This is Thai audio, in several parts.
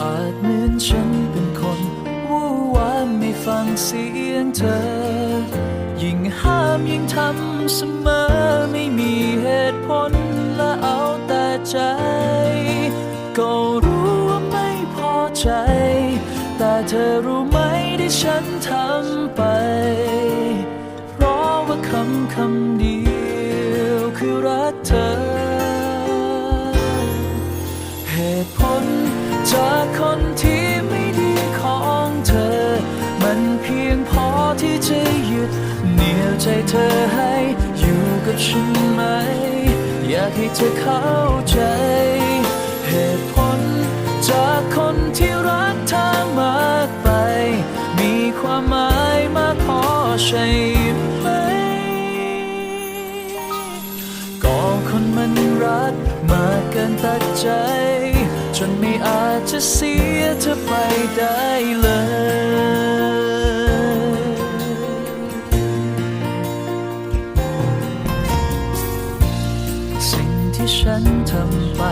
อาจเหมือนฉันเป็นคนวู่วามไม่ฟังเสียงเธอ ยิ่งห้ามยิ่งทำเสมอไม่มีเหตุผลและเอาแต่ใจ ก็รู้ว่าไม่พอใจ แต่เธอรู้ไหมที่ฉันทำไป เพราะว่าคำคำเดียวคือรักเธอ เหตุผล จากคนที่ไม่ดีของเธอ มันเพียงพอที่จะหยุดเหนี่ยวใจเธอให้อยู่กับฉันไหม อยากให้เธอเข้าใจ เหตุผลจากคนที่รักเธอมากไป มีความหมายมากพอใช่ไหม ก็คนมันรักมากเกินตัดใจ จนไม่อาจจะเสียเธอไปได้เลยสิ่งที่ฉันทำไป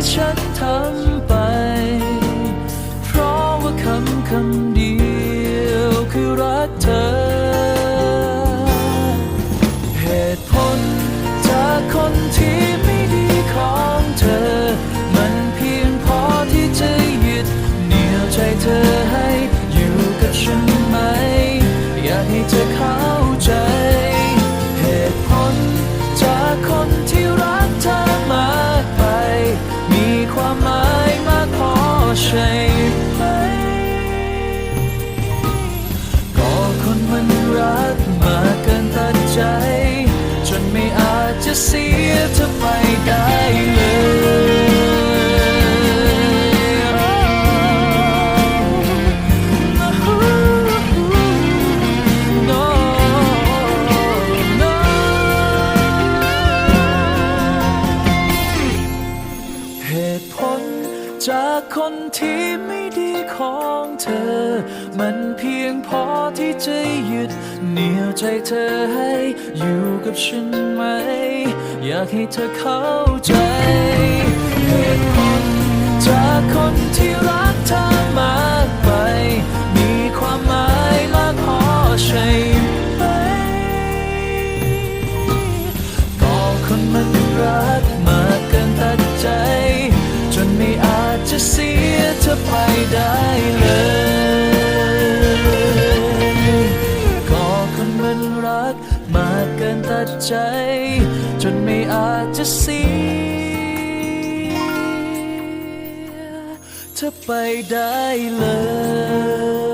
ที่ฉันทำไป เพราะว่าคำคำเดียวคือรักเธอ จากคนที่ไม่ดีของเธอ มันเพียงพอที่จะหยุดเหนี่ยวใจเธอให้อยู่กับฉันไหม อยากให้เธอเข้าใจ เธอไปได้เลย